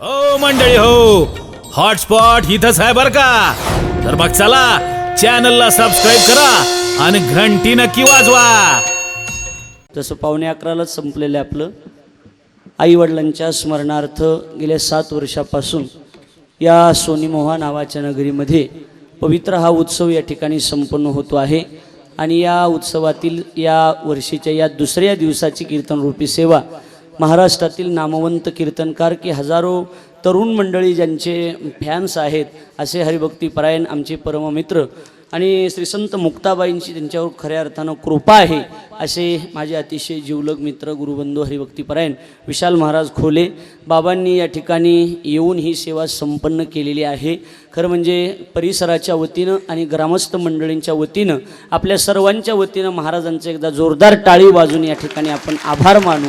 हो मंडळी हो. हॉटस्पॉट इथंच आहे बर का? तर मग चला चॅनलला सबस्क्राईब करा आणि घंटी नक्की वाजवा. तसं पावणे अकरालाच संपलेलं आहे आपलं. आईवडिलांच्या स्मरणार्थ गेल्या सात वर्षापासून या सोनीमोहा नावाच्या नगरीमध्ये पवित्र हा उत्सव या ठिकाणी संपन्न होतो आहे. आणि या उत्सवातील या वर्षीच्या या दुसऱ्या दिवसाची कीर्तनरूपी सेवा महाराष्ट्रातील नामवंत कीर्तनकार की हजारो तरुण मंडळी ज्यांचे फॅन्स आहेत असे हरिभक्तीपरायण आमचे परममित्र आणि श्री संत मुक्ताबाईंची त्यांच्यावर खऱ्या अर्थानं कृपा आहे असे माझे अतिशय जीवलग मित्र गुरुबंधू हरिभक्तीपरायण विशाल महाराज खोले बाबांनी या ठिकाणी येऊन ही सेवा संपन्न केलेली आहे. खरं म्हणजे परिसराच्या वतीनं आणि ग्रामस्थ मंडळींच्या वतीनं आपल्या सर्वांच्या वतीनं महाराजांचं एकदा जोरदार टाळी वाजून या ठिकाणी आपण आभार मानू.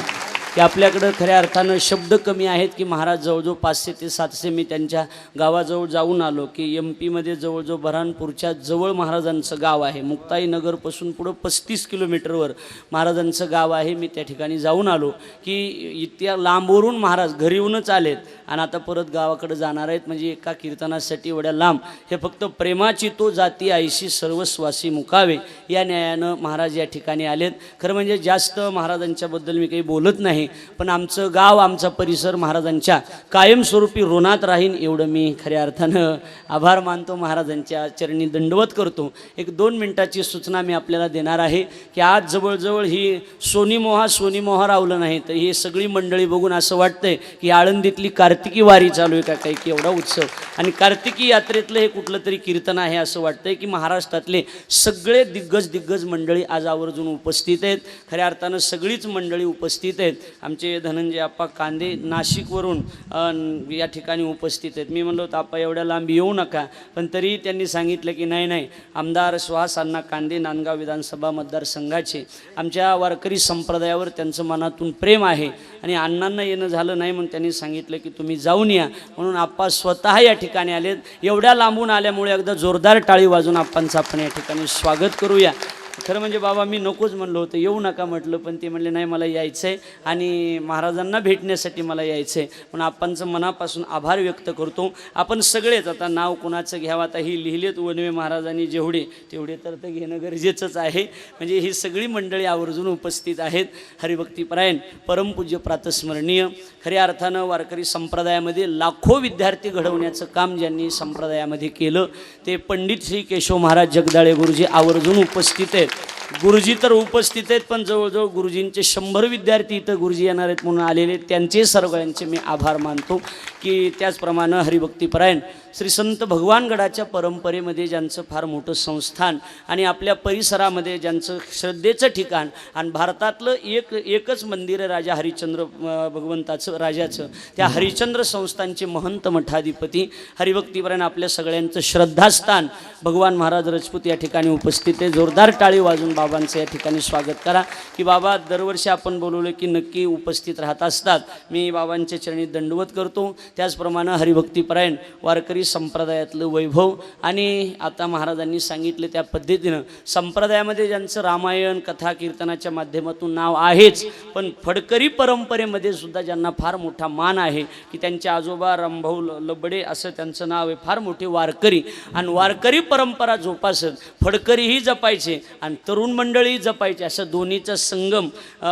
की आपल्याकडं खऱ्या अर्थानं शब्द कमी आहेत की महाराज जवळजवळ पाचशे ते सातशे मी त्यांच्या गावाजवळ जाऊन आलो की एम पीमध्ये जवळजवळ बऱ्हाणपूरच्या जवळ महाराजांचं गाव आहे. मुक्ताई नगरपासून पुढं पस्तीस किलोमीटरवर महाराजांचं गाव आहे. मी त्या ठिकाणी जाऊन आलो की इतक्या लांबवरून महाराज घरी येऊनच आलेत आणि आता परत गावाकडे जाणार आहेत. म्हणजे एका कीर्तनासाठी एवढ्या लांब. हे फक्त प्रेमाची तो जाती आईशी सर्वस्वासी मुकावे या न्यायानं महाराज या ठिकाणी आलेत. खरं म्हणजे जास्त महाराजांच्याबद्दल मी काही बोलत नाही. पण आमचं गाव आमचा परिसर महाराजांच्या कायमस्वरूपी ऋणात राहीन एवढं मी खऱ्या अर्थानं आभार मानतो महाराजांच्या चरणी दंडवत करतो. एक दोन मिनटाची सूचना मी आपल्याला देणार आहे की आज जवळजवळ ही सोनी सोनीमोहा रावलं नाही तर ही सगळी मंडळी बघून असं वाटतंय की आळंदीतली कार्तिकी वारी चालू आहे का काही की एवढा उत्सव. आणि कार्तिकी यात्रेतलं हे कुठलं तरी कीर्तन आहे असं वाटतंय की महाराष्ट्रातले सगळे दिग्गज दिग्गज मंडळी आज आवर्जून उपस्थित आहेत. खऱ्या अर्थानं सगळीच मंडळी उपस्थित आहेत. आमचे धनंजय आप्पा कांदे नाशिकवरून या ठिकाणी उपस्थित आहेत. मी म्हणलो होतं आप्पा एवढ्या लांब येऊ नका. पण तरीही त्यांनी सांगितलं की नाही नाही आमदार सुहास अण्णा कांदे नांदगाव विधानसभा मतदारसंघाचे. आमच्या वारकरी संप्रदायावर त्यांचं मनातून प्रेम आहे आणि अण्णांना येणं झालं नाही म्हणून त्यांनी सांगितलं की तुम्ही जाऊन या. म्हणून आप्पा स्वतः या ठिकाणी आलेत. एवढ्या लांबून आल्यामुळे एकदा जोरदार टाळी वाजून आप्पांचं आपण या ठिकाणी स्वागत करूया. खरं म्हणजे बाबा मी नकोच म्हणलो होतं. येऊ नका म्हटलं पण ते म्हणले नाही मला यायचं आहे आणि महाराजांना भेटण्यासाठी मला यायचं आहे पण आपणचं मनापासून आभार व्यक्त करतो. आपण सगळेच आता नाव कुणाचं घ्यावं? आता ही लिहिलेत वनवे महाराजांनी जेवढे तेवढे तर ते घेणं गरजेचंच आहे. म्हणजे ही सगळी मंडळी आवर्जून उपस्थित आहेत. हरिभक्तीपरायण परमपूज्य प्रातस्मरणीय. खऱ्या अर्थानं वारकरी संप्रदायामध्ये लाखो विद्यार्थी घडवण्याचं काम ज्यांनी संप्रदायामध्ये केलं ते पंडित श्री केशव महाराज जगदाळे गुरुजी आवर्जून उपस्थित आहेत. गुरुजी तर उपस्थित आहेत पण जवळजवळ गुरुजींचे शंभर विद्यार्थी इथं गुरुजी येणार आहेत म्हणून आलेले त्यांचे सर्वांचे मी आभार मानतो की त्याचप्रमाणे हरिभक्तीपरायण श्री संत भगवानगडाच्या परंपरेमध्ये ज्यांचं फार मोठं संस्थान आणि आपल्या परिसरामध्ये ज्यांचं श्रद्धेचं ठिकाण आणि भारतातलं एक एकच मंदिर आहे राजा हरिचंद्र भगवंताचं राजाचं. त्या हरिचंद्र संस्थानचे महंत मठाधिपती हरिभक्तीपरायण आपल्या सगळ्यांचं श्रद्धास्थान भगवान महाराज रजपूत या ठिकाणी उपस्थित आहे. जोरदार टाळी वाजून बाबांचं या ठिकाणी स्वागत करा. की बाबा दरवर्षी आपण बोलवलं की नक्की उपस्थित राहत असतात. मी बाबांच्या चरणी दंडवत करतो. त्याचप्रमाणे हरिभक्तीपरायण वारकरी संप्रदायातलं वैभव आणि आता महाराजांनी सांगितलं त्या पद्धतीनं संप्रदायामध्ये ज्यांचं रामायण कथा कीर्तनाच्या माध्यमातून नाव आहेच पण फडकरी परंपरेमध्ये सुद्धा ज्यांना फार मोठा मान आहे की त्यांचे आजोबा रामभाऊ ल- लबडे असं त्यांचं नाव आहे फार मोठे वारकरी. आणि वारकरी परंपरा जोपासत फडकरीही जपायचे आणि आणि तरुण मंडळी जपायचे असं दोन्हीचा संगम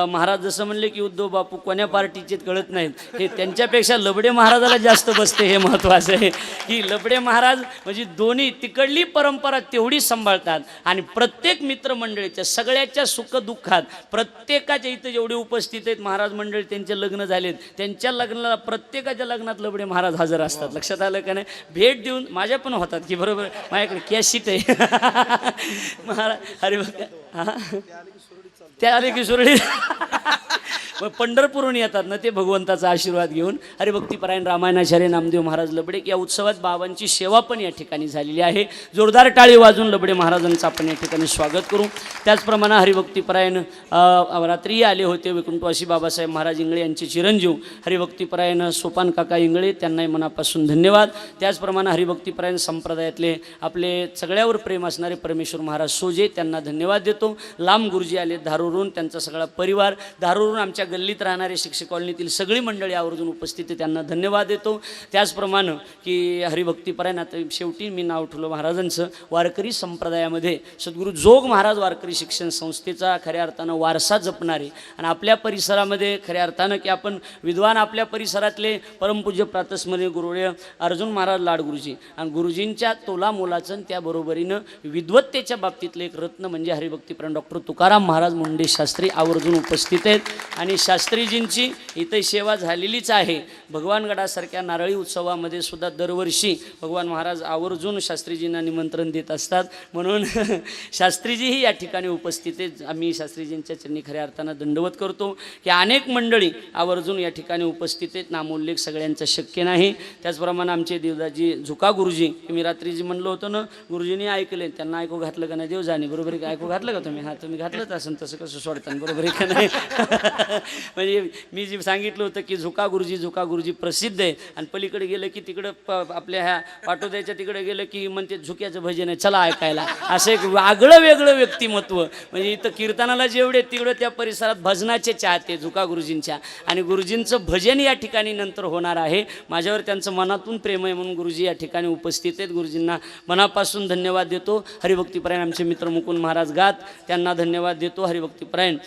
महाराज जसं म्हणले की उद्धव बापू कोण्या पार्टीचे कळत नाहीत. हे त्यांच्यापेक्षा लबडे महाराजाला जास्त बसते हे महत्त्वाचं आहे. की लबडे महाराज म्हणजे दोन्ही तिकडली परंपरा तेवढी सांभाळतात आणि प्रत्येक मित्रमंडळीच्या सगळ्याच्या सुखदुःखात प्रत्येकाच्या इथं जेवढे उपस्थित आहेत महाराज मंडळी त्यांचे लग्न झालेत त्यांच्या लग्नाला प्रत्येकाच्या लग्नात लबडे महाराज हजर असतात. लक्षात आलं का नाही? भेट देऊन माझ्या पण होतात की बरोबर माझ्याकडे कॅशिट आहे. महाराज अरे त्या आले की सुरळीत. मग पंढरपूरहून येतात ना ते भगवंताचा आशीर्वाद घेऊन. अरे भक्तीपरायण रामायणाचार्य नामदेव महाराज लबडे या उत्सवात बाबांची सेवा पण या ठिकाणी झालेली आहे. जोरदार टाळी वाजून लबडे महाराजांचं आपण या ठिकाणी स्वागत करू. त्याचप्रमाणे हरिभक्तीपरायण रात्री आले होते विकुंठवासी बाबासाहेब महाराज इंगळे यांचे चिरंजीव. हरिभक्तीपरायण सोपान काका इंगळे त्यांनाही मनापासून धन्यवाद. त्याचप्रमाणे हरिभक्तीपरायण संप्रदायातले आपले सगळ्यावर प्रेम असणारे परमेश्वर महाराज सोजे त्यांना धन्यवाद देतो. लांब गुरुजी आले धारूरून त्यांचा सगळा परिवार. धारूरून आमच्या आमच्या गल्लीत राहणारे शिक्षक कॉलनीतील सगळी मंडळी आवर्जून उपस्थित त्यांना धन्यवाद देतो. त्याचप्रमाणे की हरिभक्तीपरायण आता शेवटी मी नाव ठेवलं महाराजांचं. वारकरी संप्रदायामध्ये सद्गुरू जोग महाराज वारकरी शिक्षण संस्थेचा खऱ्या अर्थानं वारसा जपणारे आणि आपल्या परिसरामध्ये खऱ्या अर्थानं की आपण विद्वान आपल्या परिसरातले परमपूज्य प्रातस्मरणीय गुरुळे अर्जुन महाराज लाडगुरुजी. आणि गुरुजींच्या तोला मोलाचं त्याबरोबरीनं विद्वत्तेच्या बाबतीतलं एक रत्न म्हणजे हरिभक्तीपरण डॉक्टर तुकाराम महाराज मुंडे शास्त्री आवर्जून उपस्थित आहेत. आणि शास्त्रीजींची इथे सेवा झालेलीच आहे. भगवानगडासारख्या नारळी उत्सवामध्ये सुद्धा दरवर्षी भगवान महाराज आवर्जून शास्त्रीजींना निमंत्रण देत असतात. म्हणून शास्त्रीजीही या ठिकाणी उपस्थित आहेत. आम्ही शास्त्रीजींच्या चरणी खऱ्या अर्थानं दंडवत करतो की अनेक मंडळी आवर्जून या ठिकाणी उपस्थित आहेत. नामोल्लेख सगळ्यांचा शक्य नाही. त्याचप्रमाणे आमचे देवदाजी झुका गुरुजी मी रात्रीजी म्हणलं होतं ना गुरुजींनी ऐकले. त्यांना ऐकू घातलं का नाही? देव जाणे बरोबर आहे का? ऐकू घातलं का तुम्ही? हा तुम्ही घातलंच असेल तसं कसं सोडताना? बरोबर आहे का नाही? म्हणजे मी जे सांगितलं होतं की झुका गुरुजी झुका गुरुजी प्रसिद्ध आहे. आणि पलीकडे गेलं की तिकडं प आपल्या ह्या पाटोद्याच्या तिकडे गेलं की म्हणते झुक्याचं भजन आहे चला ऐकायला. असं एक आगळं वेगळं व्यक्तिमत्व. म्हणजे इथं कीर्तनाला जेवढे तिकडं त्या परिसरात भजनाचे चाहते झुका गुरुजींच्या. आणि गुरुजींचं भजन या ठिकाणी नंतर होणार आहे. माझ्यावर त्यांचं मनातून प्रेम आहे म्हणून गुरुजी या ठिकाणी उपस्थित आहेत. गुरुजींना मनापासून धन्यवाद देतो. हरिभक्तीपरायण आमचे मित्र मुकुंद महाराज गात त्यांना धन्यवाद देतो. हरिभक्तीपरायण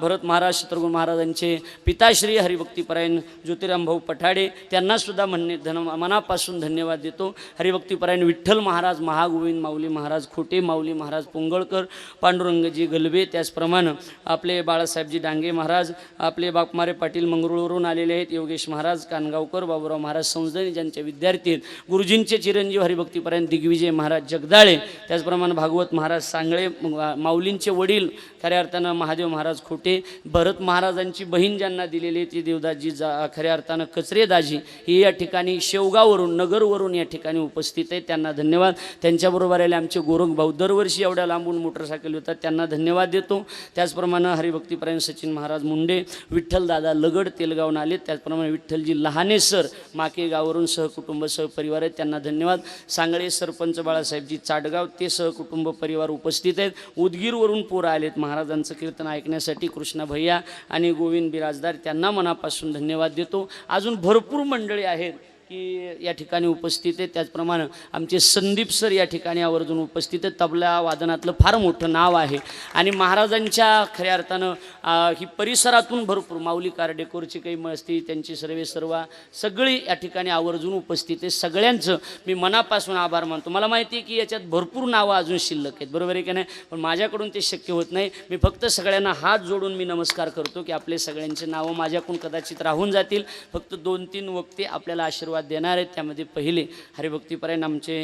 भरत महाराज शत्रुघ्न महाराजांचे पिताश्री हरिभक्तीपरायण ज्योतिराम भाऊ पठाडे त्यांनासुद्धा म्हणणे धन मनापासून धन्यवाद देतो. हरिभक्तीपरायण विठ्ठल महाराज महागोविंद माऊली महाराज खोटे माऊली महाराज पोंगळकर पांडुरंगजी गलबे त्याचप्रमाणे आपले बाळासाहेबजी डांगे महाराज आपले बापमारे पाटील मंगरुळवरून आलेले आहेत योगेश महाराज कानगावकर बाबूराव महाराज संजनी ज्यांचे विद्यार्थी आहेत गुरुजींचे चिरंजीव हरिभक्तीपरायण दिग्विजय महाराज जगदाळे त्याचप्रमाणे भागवत महाराज सांगळे माऊलींचे वडील खऱ्या अर्थानं महादेव महाराज खोटे भरत महाराज महाराजांची बहीण ज्यांना दिलेली ती देवदाजी जा खऱ्या अर्थानं कचरेदाजी ही या ठिकाणी शेवगाववरून नगरवरून या ठिकाणी उपस्थित आहेत त्यांना धन्यवाद. त्यांच्याबरोबर आले आमचे गोरख भाऊ दरवर्षी एवढ्या लांबून मोटरसायकल होतात त्यांना धन्यवाद देतो. त्याचप्रमाणे हरिभक्तीपर्यंत सचिन महाराज मुंडे विठ्ठलदादा लगड तेलगावून आले. त्याचप्रमाणे विठ्ठलजी लहाने सर माके गावावरून सहकुटुंब सहपरिवार आहेत. त्यांना धन्यवाद. सांगळे सरपंच बाळासाहेबजी चाटगाव ते सहकुटुंब परिवार उपस्थित आहेत. उदगीरवरून पोरं आलेत. महाराजांचं कीर्तन ऐकण्यासाठी कृष्णा भैया आणि गोविंद बिराजदार त्यांना मनापासून धन्यवाद देतो. अजून भरपूर मंडळी आहेत. की या ठिकाणी उपस्थित आहे. त्याचप्रमाणे आमचे संदीप सर या ठिकाणी आवर्जून उपस्थित आहेत. तबला वादनातलं फार मोठं नाव आहे. आणि महाराजांच्या खऱ्या अर्थानं ही परिसरातून भरपूर माऊली कारडेकोरची काही मस्ती त्यांची सर्वे सर्वा सगळी या ठिकाणी आवर्जून उपस्थित आहे. सगळ्यांचं मी मनापासून आभार मानतो. मला माहिती आहे की याच्यात भरपूर नावं अजून शिल्लक आहेत. बरोबर आहे की नाही? पण माझ्याकडून ते शक्य होत नाही. मी फक्त सगळ्यांना हात जोडून मी नमस्कार करतो की आपले सगळ्यांचे नावं माझ्याकडून कदाचित राहून जातील. फक्त दोन तीन वक्ते आपल्याला आशीर्वाद देणार आहेत. त्यामध्ये पहिले हरिभक्तीपरायण आमचे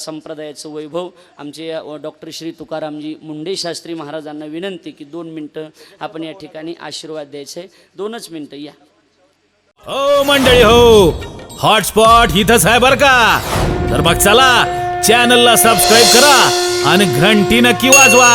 संप्रदायाचं वैभव आमचे डॉक्टर श्री तुकारामजी मुंडे शास्त्री महाराजांना विनंती की दोन मिनटं आपण या ठिकाणी आशीर्वाद द्यायचे. दोनच मिनटं या. हो मंडळी हो. हॉटस्पॉट इथंच आहे बर का? तर मग चला चॅनलला सबस्क्राईब करा आणि घंटी नक्की वाजवा.